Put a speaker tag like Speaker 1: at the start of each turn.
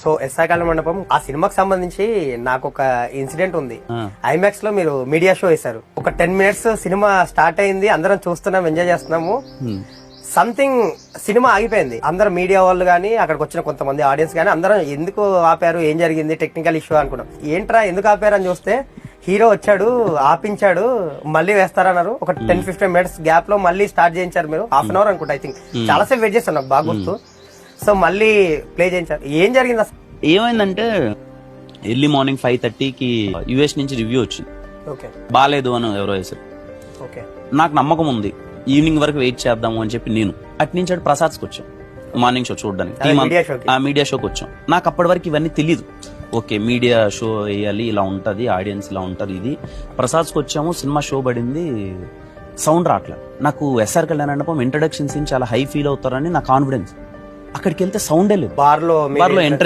Speaker 1: So SR కళ్యాణ మండపం ఆ సినిమాకి సంబంధించి నాకు ఒక ఇన్సిడెంట్ ఉంది. ఐమాక్స్లో మీరు మీడియా షో వేశారు. ఒక టెన్ మినిట్స్ సినిమా స్టార్ట్ అయింది అందరం చూస్తున్నాం ఎంజాయ్ చేస్తున్నాము. సంథింగ్ సినిమా ఆగిపోయింది. అందరు మీడియా వాళ్ళు కానీ అక్కడికి వచ్చిన కొంతమంది ఆడియన్స్ కానీ అందరం ఎందుకు ఆపారు ఏం జరిగింది టెక్నికల్ ఇష్యూ అనుకున్నాం. ఏంట్రా ఎందుకు ఆపారు అని చూస్తే హీరో వచ్చాడు ఆపించాడు మళ్ళీ వేస్తారన్నారు. ఒక టెన్ ఫిఫ్టీన్ మినిట్స్ గ్యాప్లో మళ్ళీ స్టార్ట్ చేయించారు మీరు. హాఫ్ అన్ అవర్ అనుకుంటా ఐ థింక్. చాలా సేపు వెయిట్ చేస్తాను నాకు బాగా గుర్తు. సో మళ్ళీ ప్లే చేయించారు. ఏం జరిగింది అసలు
Speaker 2: ఏమైందంటే ఎర్లీ మార్నింగ్ ఫైవ్ థర్టీకి యుఎస్ నుంచి రివ్యూ వచ్చింది.
Speaker 1: ఓకే.
Speaker 2: బాగాలేదు అని ఎవరో వేశారు.
Speaker 1: ఓకే.
Speaker 2: నాకు నమ్మకం ఉంది. ఈవినింగ్ వరకు వెయిట్ చేద్దాము అని చెప్పి నేను. అటు నుంచి అటు ప్రసాద్కి వచ్చాం. మార్నింగ్ షో చూడడానికి. ఆ మీడియా షోకి వచ్చాం. నాకు అప్పటి వరకు ఇవన్నీ తెలియదు ఓకే మీడియా షో వేయాలి ఇలా ఉంటది ఆడియన్స్ ఇలా ఉంటారు ఇది. ప్రసాద్కి వచ్చాము సినిమా షో పడింది. సౌండ్ రావట్లేదు. నాకు SR Kalyan Mandapam introduction scene చాలా హై ఫీల్ అవుతారని నా కాన్ఫిడెన్స్. అక్కడికి వెళ్తే సౌండే లేదు.
Speaker 1: బార్లో
Speaker 2: బార్లో ఎంట్రన్స్